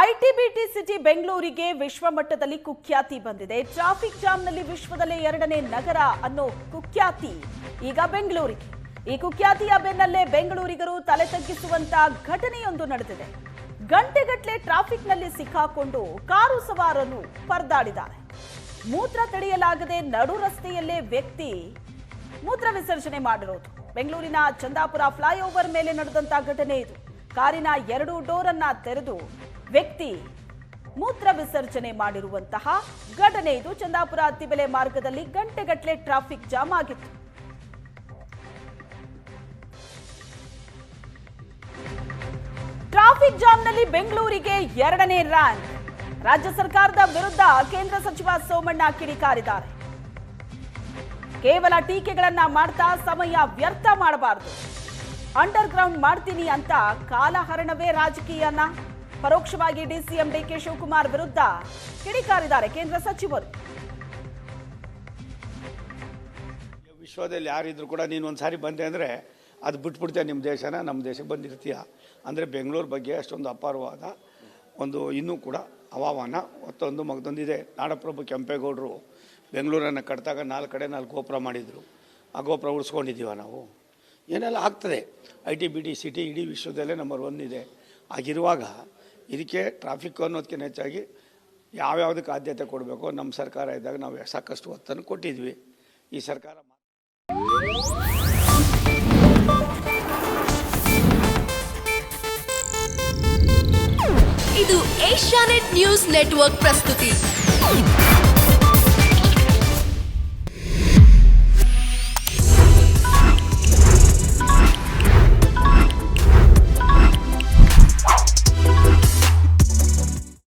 IT BT city ಬೆಂಗಳೂರಿಗೆ ವಿಶ್ವಮಟ್ಟದಲ್ಲಿ ಕುಖ್ಯಾತಿ ಬಂದಿದೆ. Traffic ಜಾಮ್ನಲ್ಲಿ ವಿಶ್ವದಲ್ಲೇ ಎರಡನೇ ನಗರ ಅನ್ನೋ ಕುಖ್ಯಾತಿ ಈಗ ಬೆಂಗಳೂರಿಗೆ. ಈ ಕುಖ್ಯಾತಿಯ ಬೆನ್ನಲ್ಲೇ ಬೆಂಗಳೂರಿಗರು ತಲೆ ತಗ್ಗಿಸುವಂತ ಘಟನೆಯೊಂದು ನಡೆದಿದೆ. ಗಂಟೆಗಟ್ಟಲೆ ಟ್ರಾಫಿಕ್ನಲ್ಲಿ ಸಿಕ್ಕಾಕೊಂಡು ಕಾರು ಸವಾರನ್ನು ಪರದಾಡಿದ್ದಾರೆ. ಮೂತ್ರ ತಡೆಯಲಾಗದೆ ನಡು ರಸ್ತೆಯಲ್ಲೇ ವ್ಯಕ್ತಿ ಮೂತ್ರ ವಿಸರ್ಜನೆ ಮಾಡಿರೋದು. ಬೆಂಗಳೂರಿನ ಚಂದಾಪುರ ಫ್ಲೈಓವರ್ ಮೇಲೆ ನಡೆದಂತಹ ಘಟನೆ ಇದು. ಕಾರಿನ ಎರಡು ಡೋರ್ ಅನ್ನ ತೆರೆದು ವ್ಯಕ್ತಿ ಮೂತ್ರ ವಿಸರ್ಜನೆ ಮಾಡಿರುವಂತಹ ಘಟನೆ ಇದು. ಚಂದಾಪುರ ಅತ್ತಿಬೆಲೆ ಮಾರ್ಗದಲ್ಲಿ ಗಂಟೆಗಟ್ಟಲೆ ಟ್ರಾಫಿಕ್ ಜಾಮ್ ಆಗಿತ್ತು. ಟ್ರಾಫಿಕ್ ಜಾಮ್ನಲ್ಲಿ ಬೆಂಗಳೂರಿಗೆ ಎರಡನೇ ರ್ಯಾಂಕ್. ರಾಜ್ಯ ಸರ್ಕಾರದ ವಿರುದ್ಧ ಕೇಂದ್ರ ಸಚಿವ ಸೋಮಣ್ಣ ಕಿಡಿಕಾರಿದ್ದಾರೆ ಕೇವಲ ಟೀಕೆಗಳನ್ನ ಮಾಡ್ತಾ ಸಮಯ ವ್ಯರ್ಥ ಮಾಡಬಾರದು. ಅಂಡರ್ ಗ್ರೌಂಡ್ ಮಾಡ್ತೀನಿ ಅಂತ ಕಾಲಹರಣವೇ ರಾಜಕೀಯನ. ಪರೋಕ್ಷವಾಗಿ ಡಿಸಿಎಂ ಡಿಕೆ ಶಿವಕುಮಾರ್ ವಿರುದ್ಧ ಕಿಡಿಕಾರಿದ್ದಾರೆ ಕೇಂದ್ರ ಸಚಿವರು. ವಿಶ್ವದಲ್ಲಿ ಯಾರಿದ್ರು ಕೂಡ ನೀನು ಒಂದು ಸಾರಿ ಬಂದೆ ಅಂದರೆ ಅದು ಬಿಟ್ಬಿಡ್ತೀಯ ನಿಮ್ಮ ದೇಶನ ನಮ್ಮ ದೇಶಕ್ಕೆ ಬಂದಿರ್ತೀಯ. ಅಂದರೆ ಬೆಂಗಳೂರು ಬಗ್ಗೆ ಅಷ್ಟೊಂದು ಅಪಾರವಾದ ಒಂದು ಇನ್ನೂ ಕೂಡ ಹವಾಮಾನ, ಮತ್ತೊಂದು ಮಗದೊಂದಿದೆ ನಾಡಪ್ರಭು ಕೆಂಪೇಗೌಡರು ಬೆಂಗಳೂರನ್ನು ಕಟ್ಟಿದಾಗ ನಾಲ್ಕು ಕಡೆ ನಾಲ್ಕು ಗೋಪುರ ಮಾಡಿದರು. ಆ ಗೋಪುರ ಉಳಿಸ್ಕೊಂಡಿದ್ದೀವ ನಾವು? ಏನೆಲ್ಲ ಆಗ್ತದೆ? I T B T city ಇಡೀ ವಿಶ್ವದಲ್ಲೇ ನಂಬರ್ ಒನ್ ಇದೆ. ಆಗಿರುವಾಗ ಇದಕ್ಕೆ ಟ್ರಾಫಿಕ್ ಅನ್ನೋದಕ್ಕಿಂತ ಹೆಚ್ಚಾಗಿ ಯಾವ್ಯಾವುದಕ್ಕೆ ಆದ್ಯತೆ ಕೊಡಬೇಕು ನಮ್ಮ ಸರ್ಕಾರ ಇದ್ದಾಗ ನಾವು ಸಾಕಷ್ಟು ಒತ್ತನ್ನು ಕೊಟ್ಟಿದ್ವಿ. ಈ ಸರ್ಕಾರ ಇದು ಏಷ್ಯಾನೆಟ್ ನ್ಯೂಸ್ ನೆಟ್ವರ್ಕ್ ಪ್ರಸ್ತುತಿ.